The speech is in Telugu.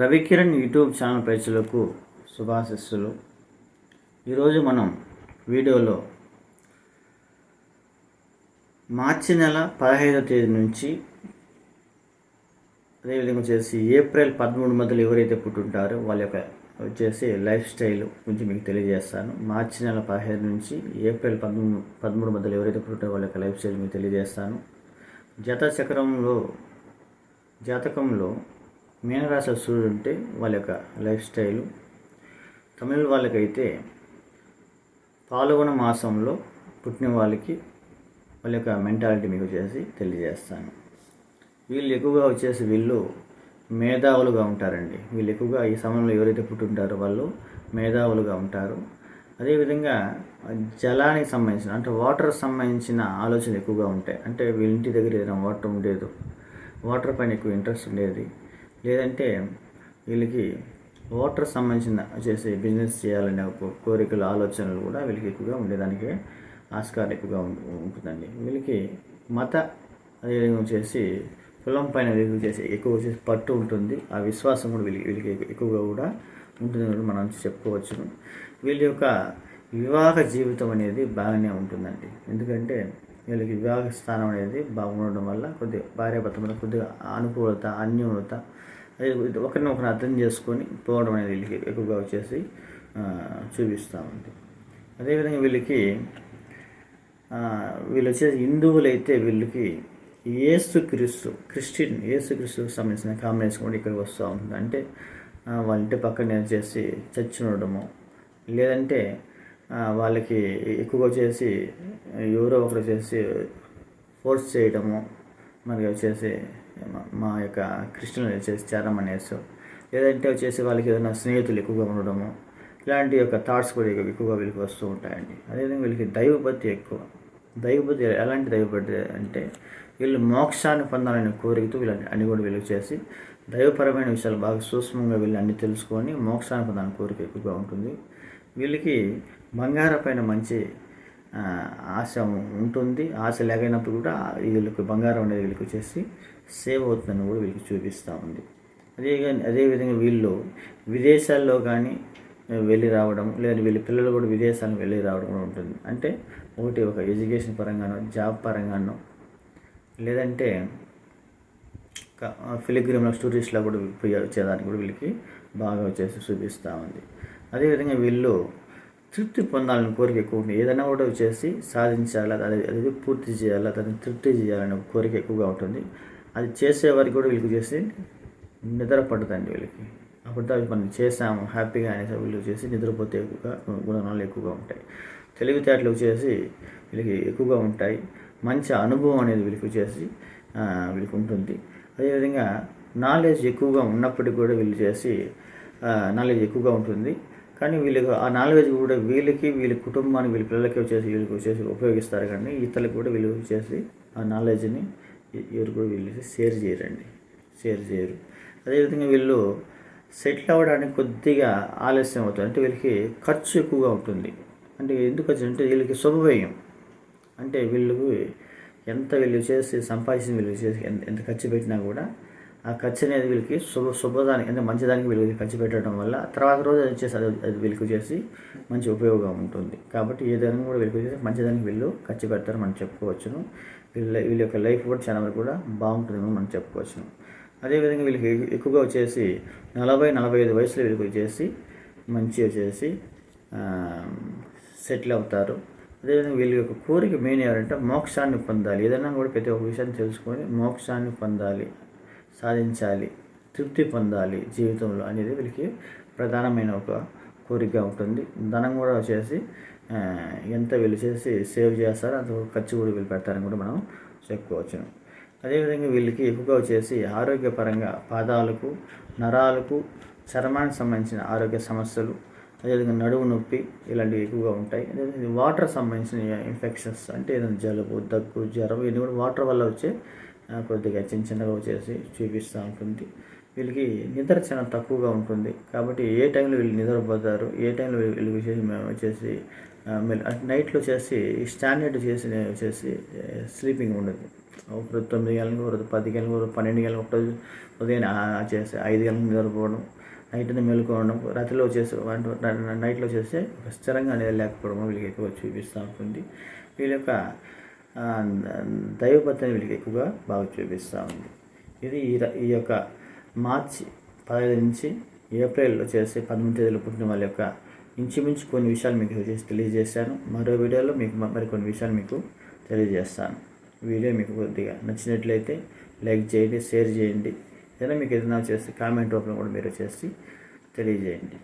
రవికిరణ్ యూట్యూబ్ ఛానల్ ప్రేక్షకులకు శుభాశిస్సులు. ఈరోజు మనం వీడియోలో మార్చి నెల పదహైదవ తేదీ నుంచి అదేవిధంగా వచ్చేసి ఏప్రిల్ పదమూడు మధ్యలో ఎవరైతే పుట్టుంటారో వాళ్ళ యొక్క వచ్చేసి లైఫ్ స్టైల్ గురించి మీకు తెలియజేస్తాను. మార్చి నెల పదహైదు నుంచి ఏప్రిల్ పదమూడు పదమూడు మధ్యలో ఎవరైతే పుట్టారో వాళ్ళ యొక్క లైఫ్ స్టైల్ మీకు తెలియజేస్తాను. జత చక్రంలో జాతకంలో మీనరాశి సూర్యుడు ఉంటే వాళ్ళ యొక్క లైఫ్ స్టైలు. తమిళ వాళ్ళకైతే పాల్గొన మాసంలో పుట్టిన వాళ్ళకి వాళ్ళ యొక్క మెంటాలిటీ మీకు చేసి తెలియజేస్తాను. వీళ్ళు ఎక్కువగా వచ్చేసి వీళ్ళు మేధావులుగా ఉంటారండి. వీళ్ళు ఎక్కువగా ఈ సమయంలో ఎవరైతే పుట్టుంటారో వాళ్ళు మేధావులుగా ఉంటారు. అదేవిధంగా జలానికి సంబంధించిన అంటే వాటర్ సంబంధించిన ఆలోచనలు ఎక్కువగా ఉంటాయి. అంటే వీళ్ళ ఇంటి దగ్గర ఏదైనా వాటర్ ఉండేది వాటర్ పైన ఎక్కువ ఇంట్రెస్ట్ ఉండేది లేదంటే వీళ్ళకి వాటర్ సంబంధించిన చేసే బిజినెస్ చేయాలనే కోరికలు ఆలోచనలు కూడా వీళ్ళకి ఎక్కువగా ఉండేదానికి ఆస్కారం ఎక్కువగా ఉంటుందండి. వీళ్ళకి మత అదేవిధంగా చేసి కులం పైన వీళ్ళకి చేసి ఎక్కువ చేసి పట్టు ఉంటుంది. ఆ విశ్వాసం కూడా వీళ్ళకి వీళ్ళకి ఎక్కువగా కూడా ఉంటుందని మనం చెప్పుకోవచ్చు. వీళ్ళ యొక్క వివాహ జీవితం అనేది బాగానే ఉంటుందండి. ఎందుకంటే వీళ్ళకి వివాహ స్థానం అనేది బాగుండడం వల్ల కొద్దిగా భార్యాభర్త మీద కొద్దిగా అనుకూలత అన్యూనత ఒకరిని ఒకరిని అర్థం చేసుకొని పోవడం అనేది వీళ్ళకి ఎక్కువగా వచ్చేసి చూపిస్తూ ఉంది. అదేవిధంగా వీళ్ళకి వీళ్ళు వచ్చేసి హిందువులైతే వీళ్ళకి ఏసు క్రీస్తు క్రిస్టియన్ ఏసు క్రీస్తుకు సంబంధించిన కాంబినేషన్ కూడా ఇక్కడికి వస్తూ ఉంటుంది అంటే ఆ, వాళ్ళ ఇంటి పక్కనే వచ్చేసి చర్చి ఉండడము లేదంటే వాళ్ళకి ఎక్కువగా వచ్చేసి ఎవరో ఒకరు చేసి ఫోర్స్ చేయడము మరి వచ్చేసి మా- మా యొక్క క్రిస్టియన్లు వచ్చేసి చేరమనేసి లేదంటే వచ్చేసి వాళ్ళకి ఏదైనా స్నేహితులు ఎక్కువగా ఉండడము ఇలాంటి యొక్క థాట్స్ కూడా ఎక్కువగా వీళ్ళకి వస్తూ ఉంటాయండి. అదేవిధంగా వీళ్ళకి దైవభక్తి ఎక్కువ. దైవభక్తి ఎలాంటి దైవభక్తి అంటే వీళ్ళు మోక్షాన్ని పొందాలని కోరికతో వీళ్ళని అన్ని కూడా వీళ్ళు చేసి దైవపరమైన విషయాలు బాగా సూక్ష్మంగా వీళ్ళు అన్ని తెలుసుకొని మోక్షాన్ని పొందాలని కోరిక ఎక్కువగా ఉంటుంది. వీళ్ళకి బంగారం పైన మంచి ఆశ ఉంటుంది. ఆశ లేకపోయినప్పుడు కూడా వీళ్ళకి బంగారం అనేది వీళ్ళకి వచ్చేసి సేవ్ అవుతుందని కూడా వీళ్ళకి చూపిస్తూ ఉంది. అదే అదేవిధంగా వీళ్ళు విదేశాల్లో కానీ వెళ్ళి రావడం లేదా వీళ్ళ పిల్లలు కూడా విదేశాలకు వెళ్ళి రావడం కూడా ఉంటుంది. అంటే ఒకటి ఒక ఎడ్యుకేషన్ పరంగానో జాబ్ పరంగానో లేదంటే ఫిలిగ్రీమ్లో టూరిస్ట్లో కూడా పోయి వచ్చేదానికి కూడా వీళ్ళకి బాగా వచ్చేసి చూపిస్తూ ఉంది. అదేవిధంగా వీళ్ళు తృప్తి పొందాలని కోరిక ఎక్కువ ఉంటుంది ఏదైనా కూడా వచ్చేసి సాధించాలి అది అది పూర్తి చేయాలి దాన్ని తృప్తి చేయాలనే కోరిక ఎక్కువగా ఉంటుంది. అది చేసే వారికి కూడా వీళ్ళకి చేసి నిద్ర పడుతుంది వీళ్ళకి. అప్పుడు దాకా మనం చేసాము హ్యాపీగా అనేసి వీళ్ళు చేసి నిద్రపోతే ఎక్కువగా గుణాలు ఎక్కువగా ఉంటాయి. తెలివితేటలు చేసి వీళ్ళకి ఎక్కువగా ఉంటాయి. మంచి అనుభవం అనేది వీళ్ళకి చేసి వీళ్ళకి ఉంటుంది. అదేవిధంగా నాలెడ్జ్ ఎక్కువగా ఉన్నప్పటికీ కూడా వీళ్ళు చేసి నాలెడ్జ్ ఎక్కువగా ఉంటుంది. కానీ వీళ్ళకి ఆ నాలెడ్జ్ కూడా వీళ్ళకి వీళ్ళ కుటుంబానికి వీళ్ళ పిల్లలకి వచ్చేసి వీళ్ళకి వచ్చేసి ఉపయోగిస్తారు కానీ ఇతరులకు కూడా వీళ్ళు వచ్చేసి ఆ నాలెడ్జ్ని ఎవరు కూడా వీళ్ళు షేర్ చేయరండి. షేర్ చేయరు. అదేవిధంగా వీళ్ళు సెటిల్ అవ్వడానికి కొద్దిగా ఆలస్యం అవుతుంది. అంటే వీళ్ళకి ఖర్చు ఎక్కువగా ఉంటుంది. అంటే ఎందుకు ఖర్చు? అంటే వీళ్ళకి శుభవ్యయం. అంటే వీళ్ళకి ఎంత వీళ్ళు చేసి సంపాదించిన వీళ్ళు చేసి ఎంత ఖర్చు పెట్టినా కూడా ఆ ఖర్చు అనేది వీళ్ళకి శుభ శుభదానికి అంటే మంచిదానికి వీళ్ళకి ఖర్చు పెట్టడం వల్ల తర్వాత రోజు అది వచ్చేసి అది అది వీళ్ళకి వచ్చేసి మంచి ఉపయోగం ఉంటుంది. కాబట్టి ఏదైనా కూడా వీళ్ళకి వచ్చేసి మంచిదానికి వీళ్ళు ఖర్చు పెడతారు మనం చెప్పుకోవచ్చును. వీళ్ళ వీళ్ళ యొక్క లైఫ్ కూడా చాలా వరకు కూడా బాగుంటుందని మనం చెప్పుకోవచ్చును. అదేవిధంగా వీళ్ళకి ఎక్కువగా వచ్చేసి నలభై నలభై ఐదు వయసులో వీళ్ళకి వచ్చేసి మంచి వచ్చేసి సెటిల్ అవుతారు. అదేవిధంగా వీళ్ళ యొక్క కోరిక మెయిన్ ఎవరంటే మోక్షాన్ని పొందాలి. ఏదైనా కూడా ప్రతి ఒక్క విషయాన్ని తెలుసుకొని మోక్షాన్ని పొందాలి. సాధించాలి తృప్తి పొందాలి జీవితంలో అనేది వీళ్ళకి ప్రధానమైన ఒక కోరిక ఉంటుంది. ధనం కూడా వచ్చేసి ఎంత వీళ్ళు చేసి సేవ్ చేస్తారో అంత ఖర్చు కూడా వీళ్ళు పెడతారని కూడా మనం చెప్పుకోవచ్చును అదేవిధంగా వీళ్ళకి ఎక్కువగా వచ్చేసి ఆరోగ్యపరంగా పాదాలకు నరాలకు చర్మానికి సంబంధించిన ఆరోగ్య సమస్యలు అదేవిధంగా నడువు నొప్పి ఇలాంటివి ఎక్కువగా ఉంటాయి. అదేవిధంగా వాటర్ సంబంధించిన ఇన్ఫెక్షన్స్ అంటే ఏదైనా జలుబు దగ్గు జ్వరం ఇవన్నీ కూడా వాటర్ వల్ల వచ్చే కొద్దిగా చిన్న చిన్నగా వచ్చేసి చూపిస్తూ ఉంటుంది. వీళ్ళకి నిద్ర చాలా తక్కువగా ఉంటుంది. కాబట్టి ఏ టైంలో వీళ్ళు నిద్రపోతారు ఏ టైంలో వీళ్ళు వీళ్ళు వచ్చేసి మేము వచ్చేసి నైట్లో వచ్చేసి స్టాండర్డ్ చేసి వచ్చేసి స్లీపింగ్ ఉండదు. ఒకరోజు తొమ్మిది గంటలకు ఒకరోజు పది గంటలకు ఒకరోజు పన్నెండు గంటలకు ఒకరోజు ఉదయం చేసి ఐదు గంటలకు నిద్రపోవడం నైట్ మెలుకోవడం రాత్రిలో వచ్చేసి నైట్లో చేస్తే స్థిరంగా అనేది లేకపోవడం వీళ్ళకి ఎక్కువ చూపిస్తూ ఉంటుంది. వీళ్ళ యొక్క ఆ, వీళ్ళకి ఎక్కువగా బాగా చూపిస్తూ ఉంది. ఇది ఈ ఈ యొక్క మార్చి పదహైదు నుంచి ఏప్రిల్లో చేసే పదమూడు తేదీలో పుట్టిన వాళ్ళ యొక్క ఇంచుమించు కొన్ని విషయాలు మీకు చేసి తెలియజేశాను. మరో వీడియోలో మీకు మరికొన్ని విషయాలు మీకు తెలియజేస్తాను. వీడియో మీకు కొద్దిగా నచ్చినట్లయితే లైక్ చేయండి షేర్ చేయండి. ఏదైనా మీకు ఏదైనా చేసి కామెంట్ రూపంలో కూడా మీరు చేసి తెలియజేయండి.